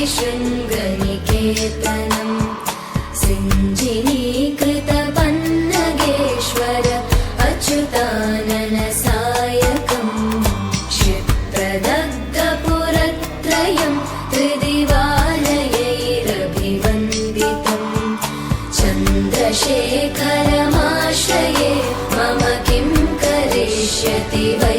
रजताद्रिशृङ्गनिकेतनम् सिञ्जिनीकृतपन्नगेश्वर अच्युताननसायकम् क्षिप्रदग्धपुरत्रयं त्रिदिवालयैरभिवन्दितम् चन्द्रशेखरमाश्रये मम किं करिष्यति वै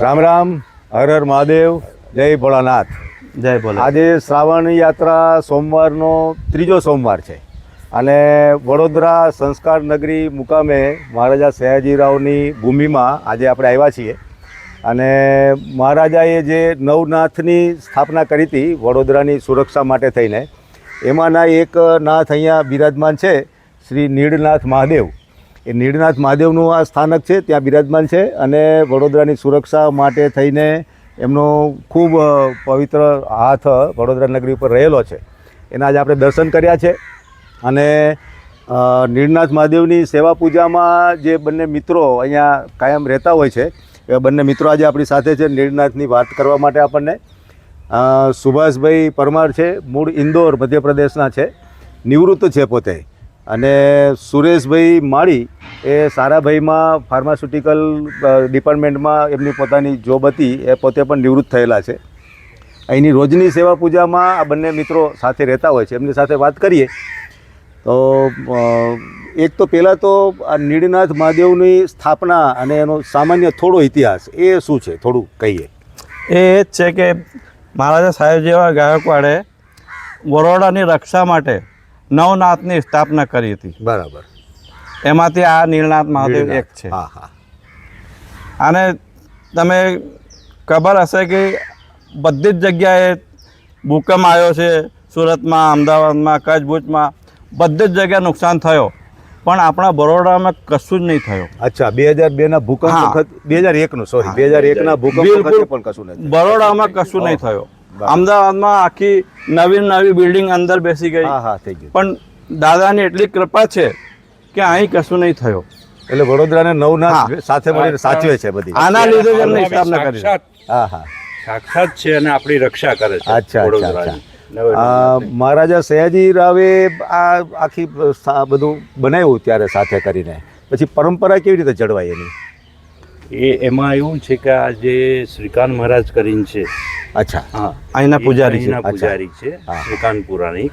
રામ રામ હર હર મહાદેવ જય ભોળાનાથ. જય ભોળા આજે શ્રાવણ યાત્રા સોમવારનો ત્રીજો સોમવાર છે. અને વડોદરા સંસ્કાર નગરી મુકામે મહારાજા સયાજીરાવની ભૂમિમાં આજે આપણે આવ્યા છીએ. અને મહારાજાએ જે નવનાથની સ્થાપના કરી હતી વડોદરાની સુરક્ષા માટે થઈને એમાંના એક નાથ અહીંયા બિરાજમાન છે શ્રી નીળનાથ મહાદેવ. એ નીળનાથ મહાદેવનું આ સ્થાનક છે, ત્યાં બિરાજમાન છે અને વડોદરાની સુરક્ષા માટે થઈને એમનો ખૂબ પવિત્ર હાથ વડોદરા નગરી ઉપર રહેલો છે. એના આજે આપણે દર્શન કર્યા છે અને નીળનાથ મહાદેવની સેવા પૂજામાં જે બંને મિત્રો અહીંયા કાયમ રહેતા હોય છે એ બંને મિત્રો આજે આપણી સાથે છે. નીળનાથની વાત કરવા માટે આપણને સુભાષભાઈ પરમાર છે, મૂળ ઇન્દોર મધ્યપ્રદેશના છે, નિવૃત્ત છે પોતે. અને સુરેશભાઈ માળી એ સારાભાઈમાં ફાર્માસ્યુટિકલ ડિપાર્ટમેન્ટમાં એમની પોતાની જોબ હતી, એ પોતે પણ નિવૃત્ત થયેલા છે. અહીંની રોજની સેવા પૂજામાં આ બંને મિત્રો સાથે રહેતા હોય છે. એમની સાથે વાત કરીએ તો એક તો પહેલાં તો આ નીળનાથ મહાદેવની સ્થાપના અને એનો સામાન્ય થોડો ઇતિહાસ, એ શું છે? થોડું કહીએ. એ જ છે કે મહારાજા સાહેબ જેવા ગાયકવાડે બરોડાની રક્ષા માટે નવનાથની સ્થાપના કરી હતી. બરાબર. એમાંથી આ નીલનાથ મહાદેવ એક છે. હા હા. અને તમે ખબર હશે કે બધી જ જગ્યાએ ભૂકંપ આવ્યો છે સુરતમાં અમદાવાદમાં કચ્છ ભુજમાં બધી જ જગ્યાએ નુકસાન થયો. પણ આપણા બરોડામાં કશું જ નહીં થયું. અચ્છા બે હજાર બે ના ભૂકંપ. વખત બે હજાર એક નું સોરી બે હજાર એક ના ભૂકંપ પણ કશું નહીં બરોડામાં કશું નહીં થયો. અમદાવાદમાં આખી નવી નવી બિલ્ડિંગ અંદર બેસી ગઈ. હા હા થઈ ગયું. પણ દાદાની એટલી કૃપા છે કે અહીં કશું નહીં થયો. એટલે વડોદરાને નવ ના સાથે મળીને સાચવે છે બધી. આના લીધે જ એમની સ્થાપના કરી સાક્ષાત હા હા. સાક્ષાત છે અને આપણી રક્ષા કરે છે અચ્છા અચ્છા. મહારાજા સયાજી રાવે આ આખી બધું બનાવ્યું ત્યારે સાથે કરીને. પછી પરંપરા કેવી રીતે જળવાય એની? એ એમાં એવું છે કે આ જે શ્રીકાંત મહારાજ કરીને છે અચ્છા. હા અહીંના પૂજારી છે. પૂજારી છે હા. શ્રીકાંત પુરાણી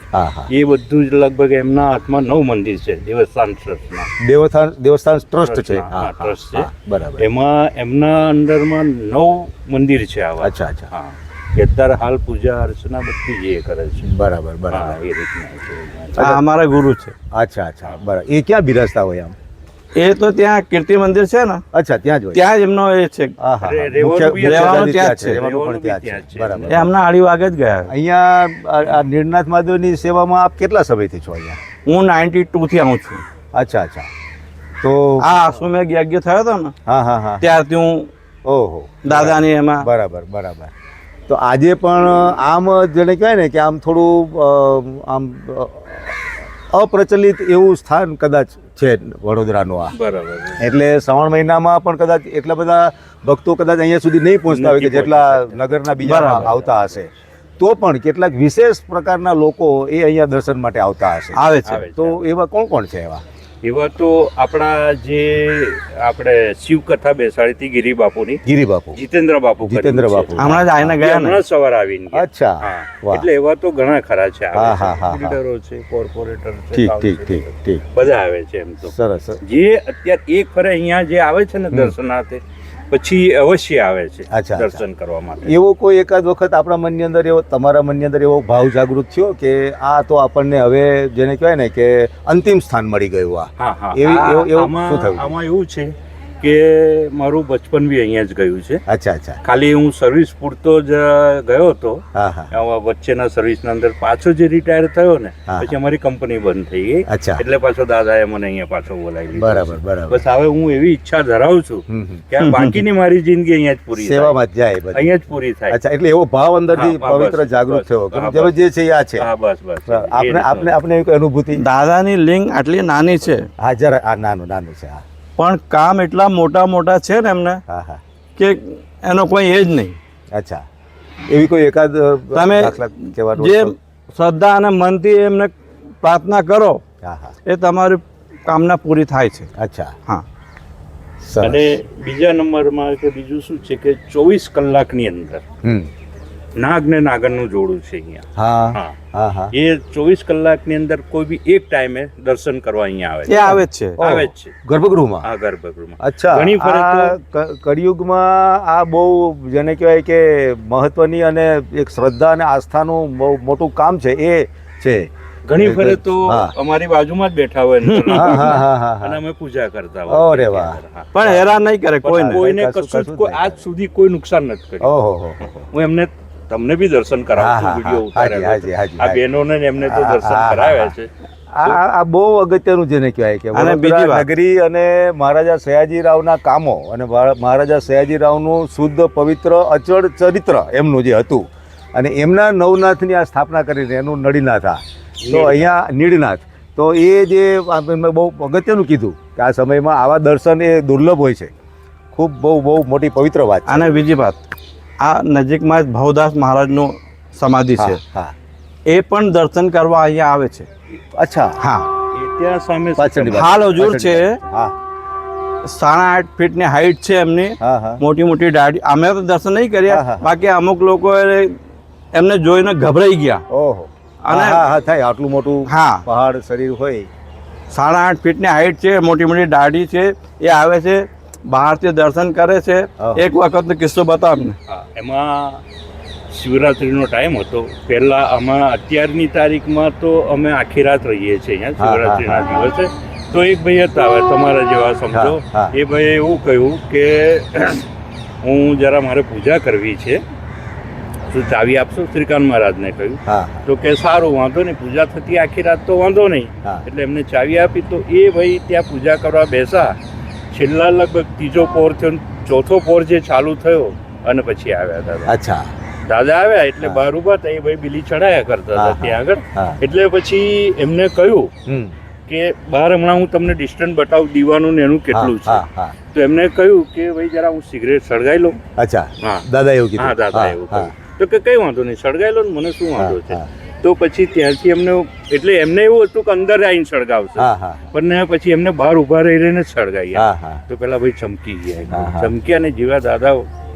એ બધું જ લગભગ એમના હાથમાં નવ મંદિર છે દેવસ્થાન ટ્રસ્ટના. દેવસ્થાન દેવસ્થાન ટ્રસ્ટ છે. હા ટ્રસ્ટ છે. બરાબર. એમાં એમના અંડરમાં નવ મંદિર છે આવા. અચ્છા અચ્છા. હા. અત્યારે હાલ પૂજા અર્ચના બધી જે કરે છે. બરાબર બરાબર. એ રીતના છે. અમારા ગુરુ છે. અચ્છા અચ્છા. બરાબર. એ ક્યાં બિરાજતા હોય આમ? એ તો ત્યાં કીર્તિ મંદિર છે ને અચ્છા ત્યાં જ હોય. ત્યાં જ એમનો એ છે. રહેવાનું ત્યાં જ છે. એ હમણાં આડી વાગે જ ગયા. અહીંયા નિર્નાથ આ મહાદેવની સેવામાં આપ કેટલા સમયથી છો અહીંયા? હું નાઇન્ટી ટુ થી આવું છું. અચ્છા અચ્છા. તો આ આશ્વમેઘ યજ્ઞ થયો હતો ને હા હા હા. ત્યારથી હું ઓહો. દાદાની એમાં બરાબર બરાબર. તો આજે પણ આમ જેને કહેવાય ને કે આમ થોડું આમ અપ્રચલિત એવું સ્થાન કદાચ છે વડોદરાનું આ. બરાબર. એટલે શ્રાવણ મહિનામાં પણ કદાચ એટલા બધા ભક્તો કદાચ અહીંયા સુધી નહીં પહોંચતા હોય કે જેટલા નગરના બીજા આવતા હશે. તો પણ કેટલાક વિશેષ પ્રકારના લોકો એ અહીંયા દર્શન માટે આવતા હશે. આવે છે. તો એવા કોણ કોણ છે એવા? એવા તો આપણા જે આપણે શિવકથા બેસાડી હતી ગિરી બાપુની ગિરી બાપુ જીતેન્દ્ર બાપુ જીતેન્દ્ર બાપુ. હમણાં જ આવીને ગયા હમણાં સવાર આવીને અચ્છા. એટલે એવા તો ઘણા ખરા છે હા, છે. હા, હા, હા. બિલ્ડરો છે કોર્પોરેટર છે ઠીક ઠીક ઠીક ઠીક. બધા આવે છે એમ તો. સરસ જે અત્યારે એક ફરે અહીંયા જે આવે છે ને દર્શનાર્થે પછી અવશ્ય આવે છે. દર્શન કરવા માટે એવો કોઈ એકાદ વખત આપણા મનની અંદર એવો તમારા મનની અંદર એવો ભાવ જાગૃત થયો કે આ તો આપણને હવે જેને કહેવાય ને કે અંતિમ સ્થાન મળી ગયું આ એવું- એવું શું થયું? આમાં એવું છે કે મારું બચપન બી અહીંયા જ ગયું છે. અચ્છા અચ્છા. ખાલી હું સર્વિસ પૂરતો જ ગયો હતો. હા હા. આમાં વચ્ચેના સર્વિસના અંદર પાછો જે રિટાયર થયો ને પછી અમારી કંપની બંધ થઈ ગઈ. અચ્છા. એટલે પાછો દાદાએ મને અહીંયા પાછો બોલાવી બરાબર બરાબર. બસ હવે હું એવી ઈચ્છા ધરાવું છું. કે બાકીની મારી જિંદગી અહીંયા જ પૂરી થાય. સેવામાં જ જાય બધી. અહીંયા જ પૂરી થાય. અચ્છા એટલે એવો ભાવ અંદરથી પવિત્ર જાગૃત થયો. કે. જે છે એ આ છે. હા બસ બસ. આપને આપને આપને અનુભૂતિ? દાદાની લિંગ આટલી નાની છે. હા જરા આ નાનું નાનું છે હા. પણ કામ એટલા મોટા મોટા છે ને એમને હા હા. કે એનો કોઈ એ જ નહીં. અચ્છા. એવી કોઈ એકાદ તમે જે શ્રદ્ધા અને મનથી એમને પ્રાર્થના કરો એ તમારી કામના પૂરી થાય છે. અચ્છા. હા. અને બીજા નંબરમાં કે બીજું શું છે કે ચોવીસ કલાકની અંદર નાગ ને નાગરનું જોડું છે અહીંયા. હા હા. હા હા. એ ચોવીસ કલાકની અંદર કોઈ બી એક ટાઈમે દર્શન કરવા અહીંયા આવે છે. આવે જ છે. આવે જ છે. ગર્ભગૃહમાં? આ ગર્ભગૃહમાં. અચ્છા ઘણી ફરે આ તો- ક- કળિયુગમાં આ બહુ જેને કહેવાય કે મહત્વની અને એક શ્રદ્ધા અને આસ્થાનું બહુ મોટું કામ છે એ છે. ઘણી ફરે તો અમારી બાજુમાં જ બેઠા હોય હા હા હા હા અને અમે પૂજા કરતા અરે વાહ. પણ હેરાન નહીં કરે કોઈને કોઈને કશું- આજ સુધી કોઈ નુકસાન નથી કર્યું. હું એમને તમને બી દર્શન કરાવું વીડિયો હા. હાજી, હાજી, છે. આ બહેનોને એમને તો દર્શન કરાવ્યા છે. આ બહુ અગત્યનું જેને કહેવાય કે અને બીજી નગરી અને મહારાજા સયાજીરાવના કામો અને મહા- મહારાજા સયાજીરાવનું શુદ્ધ પવિત્ર અચળ ચરિત્ર એમનું જે હતું. અને એમના નવનાથની આ સ્થાપના કરીને એનું નળીનાથ આ. તો અહીંયા નીડનાથ તો એ જે બહુ અગત્યનું કીધું કે આ સમયમાં આવા દર્શન એ દુર્લભ હોય છે. ખૂબ બહુ બહુ મોટી પવિત્ર વાત અને બીજી વાત આ નજીકમાં જ ભવદાસ મહારાજનું સમાધિ છે. એ પણ દર્શન કરવા અહીંયા આવે છે. અચ્છા. હા. ત્યાં સામે હાલ હજુર છે. હા. સાડા આઠ ફીટની હાઈટ છે એમની. હા હા. મોટી મોટી દાઢી અમે તો દર્શન નહીં કર્યા. બાકી અમુક લોકો એમને જોઈને ગભરાઈ ગયા. ઓહો. અને- અને હા હા થાય. આટલું મોટું હા. પહાડ શરીર હોય. સાડા આઠ ફીટની હાઈટ છે. મોટી મોટી દાઢી છે. એ આવે છે. બહારથી દર્શન કરે છે એક વખતનો કિસ્સો બતાવ ને હા, એમાં શિવરાત્રિનો ટાઈમ હતો. પહેલા આમાં અત્યારની તારીખમાં તો અમે આખી રાત રહીએ છીએ અહીંયા શિવરાત્રિના દિવસે. તો એક ભાઈ હતા હવે તમારા જેવા સમજો. એ ભાઈએ એવું કહ્યું કે હું જરા મારે પૂજા કરવી છે. તો ચાવી આપશો? શ્રીકાંત મહારાજને કહ્યું. તો કે સારું વાંધો નહીં પૂજા થતી આખી રાત તો વાંધો નહીં. એટલે એમને ચાવી આપી. તો એ ભાઈ ત્યાં પૂજા કરવા બેસા. છેલ્લા લગભગ ત્રીજો પોર થયો ચોથો પોર જે ચાલુ થયો અને પછી આવ્યા દાદા અચ્છા. દાદા આવ્યા એટલે બહાર ઊભા હતા એ ભાઈ બિલી ચડાયા કરતા હતા ત્યાં આગળ. એટલે પછી એમને કહ્યું કે બહાર હમણાં હું તમને ડિસ્ટન્સ બતાવું દીવાનું ને એનું કેટલું છે. તો એમને કહ્યું કે ભાઈ જરા હું સિગરેટ સળગાઈ લઉં. અચ્છા. હા. દાદા એવું કીધું. હા દાદા એવું તો કે કઈ વાંધો નહીં સળગાઈ લો ને મને શું વાંધો છે? તો પછી ત્યાંથી એમને એટલે એમને એવું હતું કે અંદર આવીને સળગાવશે. હા હા. પણ પછી એમને બહાર ઊભા રહી રહીને સળગાવ્યા હા હા. તો પેલા ભાઈ ચમકી ગયા. હા, હા. ચમક્યા ને જેવા દાદા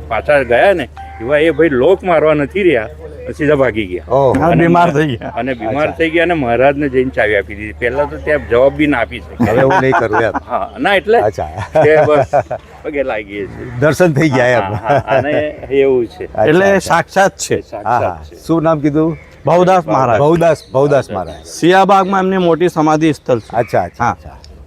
પાછા ગયા ને એવા એ ભાઈ લોક મારવા નથી રહ્યા સીધા ભાગી ગયા. બીમાર થઈ ગયા. અને બીમાર. થઈ ગયા અને મહારાજને જઈને ચાવી આપી દીધી. પહેલા તો ત્યાં જવાબ બી ના આપી શકે હવે એવું નહીં કરું હા ના એટલે કે બસ પગે લાગી છે દર્શન થઈ ગયા એમ. હા, હા, અને એવું છે. એટલે સાક્ષાત છે. સાક્ષાત છે. શું નામ કીધું? ભવદાસ મહારાજ. ભવદાસ ભવદાસ મહારાજ. સિયાબાગમાં એમની મોટી સમાધિ સ્થળ છે. અચ્છા અચ્છા હા.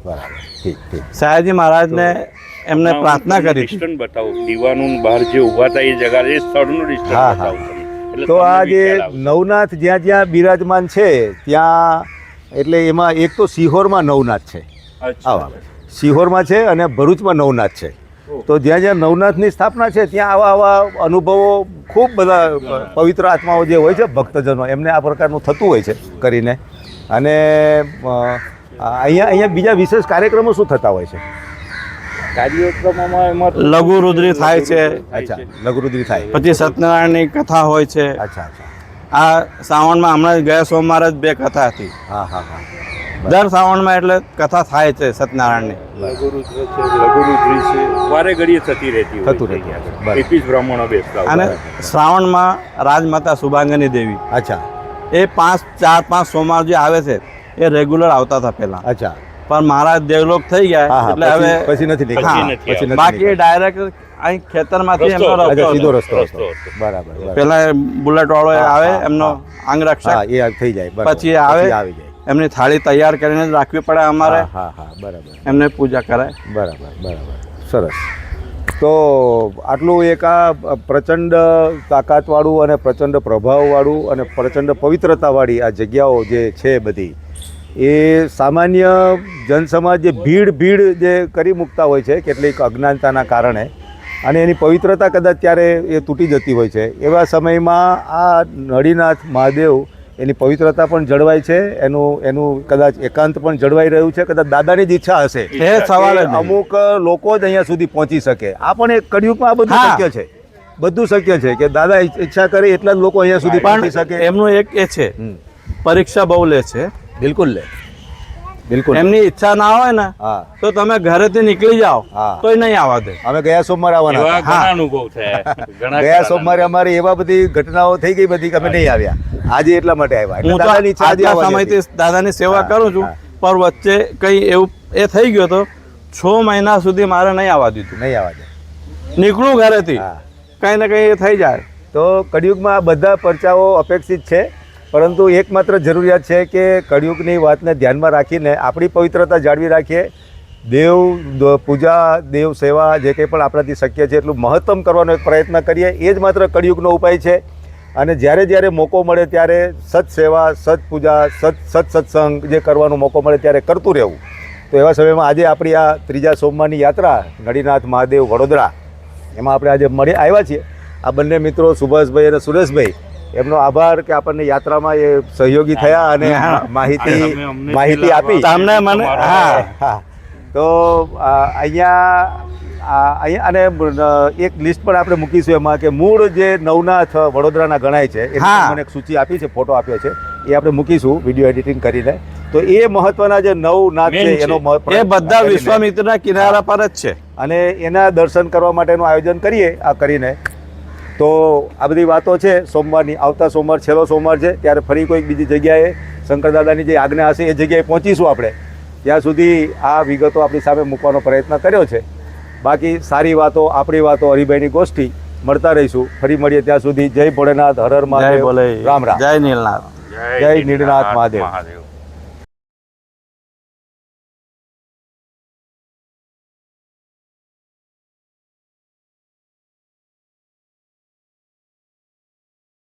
બરાબર. ઠીક ઠીક. સયાજી મહારાજને એમને પ્રાર્થના કરી. હતી બતાવો. દીવાનું બહાર જે ઊભા હતા એ જગા એ સ્થળનું હા. બતાવું તો આ જે નવનાથ જ્યાં જ્યાં બિરાજમાન છે ત્યાં એટલે એમાં એક તો સિહોરમાં નવનાથ છે. સિહોરમાં છે અને ભરૂચમાં નવનાથ છે. તો જ્યાં જ્યાં નવનાથની સ્થાપના છે ત્યાં આવા આવા અનુભવો ખૂબ બધા પવિત્ર આત્માઓ જે હોય છે ભક્તજનો એમને આ પ્રકારનું થતું હોય છે કરીને. અને અહીંયા અહીંયા બીજા વિશેષ કાર્યક્રમો શું થતા હોય છે? કાર્યક્રમોમાં એમાં તો- લઘુ રુદ્રી થાય છે. અચ્છા લઘુરુદ્રી થાય. પછી સત્યનારાયણની કથા હોય છે. અચ્છા અચ્છા. આ શ્રાવણમાં હમણાં ગયા સોમવાર જ બે કથા હતી. હા હા હા. દર શ્રાવણમાં એટલે કથા થાય છે સત્યનારાયણની. લઘુરુદ્ર છે લઘુરુદ્રી છે વારે ઘડીએ થતી રહેતી થતું છે રહેતું હોય. ત્યાં. બરાબર. એકવીસ બ્રાહ્મણો બેસતા અને શ્રાવણમાં રાજમાતા સુભાંગની દેવી. અચ્છા. એ પાંચ ચાર પાંચ સોમવાર જે આવે છે એ રેગ્યુલર આવતા હતા પહેલા. અચ્છા. પણ મારા દેવલોક થઈ ગયા એટલે હવે પછી નથી નીકળ્યું બાકી એ ડાયરેક્ટ અહીં ખેતરમાંથી એમનો રસ્તો સીધો રસ્તો. બરાબર પહેલા પેલા બુલેટ વાળો આવે એમનો હા. અંગરક્ષક એ થઈ જાય પછી આવે. આવી જાય. એમની થાળી તૈયાર કરીને જ રાખવી પડે અમારે. હા હા હા બરાબર. એમને પૂજા કરાય. બરાબર બરાબર. સરસ. તો આટલું એક આ પ્રચંડ તાકાતવાળું અને પ્રચંડ પ્રભાવવાળું અને પ્રચંડ પવિત્રતાવાળી આ જગ્યાઓ જે છે બધી એ સામાન્ય જનસમાજ જે ભીડ ભીડ જે કરી મૂકતા હોય છે કેટલીક અજ્ઞાનતાના કારણે અને એની પવિત્રતા કદાચ ત્યારે એ તૂટી જતી હોય છે. એવા સમયમાં આ નળીનાથ મહાદેવ એની પવિત્રતા પણ જળવાય છે એનું એનું કદાચ એકાંત પણ જળવાઈ રહ્યું છે કદાચ દાદાની જ ઈચ્છા હશે. એ સવાલ. અમુક લોકો જ અહીંયા સુધી પહોંચી શકે. આ પણ એક કડિયુગમાં આ બધું શક્ય છે. બધું શક્ય છે કે દાદા ઈચ્છા કરે એટલા જ લોકો અહીંયા સુધી પહોંચી શકે. એમનું એક એ છે. પરીક્ષા બહુ લે છે. બિલકુલ લે. બિલકુલ. એમની ઈચ્છા ના હોય ને તો તમે ઘરેથી નીકળી જાઓ તો નહીં આવવા દે. અમે ગયા સોમવારે આવવાના એવા અનુભવ છે. ગયા સોમવારે અમારી એવા બધી ઘટનાઓ થઈ ગઈ બધી અમે નહીં આવ્યા. આજે એટલા માટે આવ્યા. હું તો આજે. સમયથી દાદાની સેવા કરું છું પણ વચ્ચે કંઈ એવું એ થઈ ગયો તો છ મહિના સુધી મારે નહીં આવવા દીધું. નહીં આવવા દે. નીકળું ઘરેથી. કઈ કંઈ ને કઈ એ થઈ જાય. તો કડિયુગમાં બધા પરચાઓ અપેક્ષિત છે. પરંતુ એકમાત્ર જરૂરિયાત છે કે કળિયુગની વાતને ધ્યાનમાં રાખીને આપણી પવિત્રતા જાળવી રાખીએ. દેવ પૂજા, દેવ સેવા જે કંઈ પણ આપણાથી શક્ય છે એટલું મહત્તમ કરવાનો એક પ્રયત્ન કરીએ. એ જ માત્ર કળિયુગનો ઉપાય છે. અને જ્યારે જ્યારે મોકો મળે ત્યારે સત્સેવા, સત્પૂજા, સત પૂજા સત સત સત્સંગ જે કરવાનો મોકો મળે ત્યારે કરતું રહેવું. તો એવા સમયમાં આજે આપણી આ ત્રીજા સોમવારની યાત્રા, નળીનાથ, મહાદેવ, વડોદરા, એમાં આપણે આજે મળી આવ્યા છીએ. આ બંને મિત્રો સુભાષભાઈ અને સુરેશભાઈ એમનો આભાર કે આપણને યાત્રામાં એ સહયોગી થયા અને હા. માહિતી માહિતી આપી. તમને મને હા. હા. તો અહીંયા આ, અહીંયા અને એક લિસ્ટ પણ આપણે મૂકીશું એમાં કે મૂળ જે નવનાથ વડોદરાના ગણાય છે એ હા. મને એક સૂચિ આપી છે ફોટો આપ્યો છે એ આપણે મૂકીશું વીડિયો એડિટિંગ કરીને. તો એ મહત્વના જે નવનાથ નાથ છે. એનો એ બધા વિશ્વામિત્રના કિનારા પર જ છે. અને એના દર્શન કરવા માટેનું આયોજન કરીએ આ કરીને. તો આ બધી વાતો છે સોમવારની આવતા સોમવાર છેલ્લો સોમવાર છે ત્યારે ફરી કોઈક બીજી જગ્યાએ શંકરદાદાની જે આજ્ઞા હશે એ જગ્યાએ પહોંચીશું આપણે. ત્યાં સુધી આ વિગતો આપણી સામે મૂકવાનો પ્રયત્ન કર્યો છે. બાકી સારી વાતો આપણી વાતો હરિભાઈની ગોષ્ઠી મળતા રહીશું. ફરી મળીએ ત્યાં સુધી. જય ભોળેનાથ હર હર મહાદેવ. રામ રામ. જય નીલનાથ. જય નીલનાથ મહાદેવ. મહાદેવ.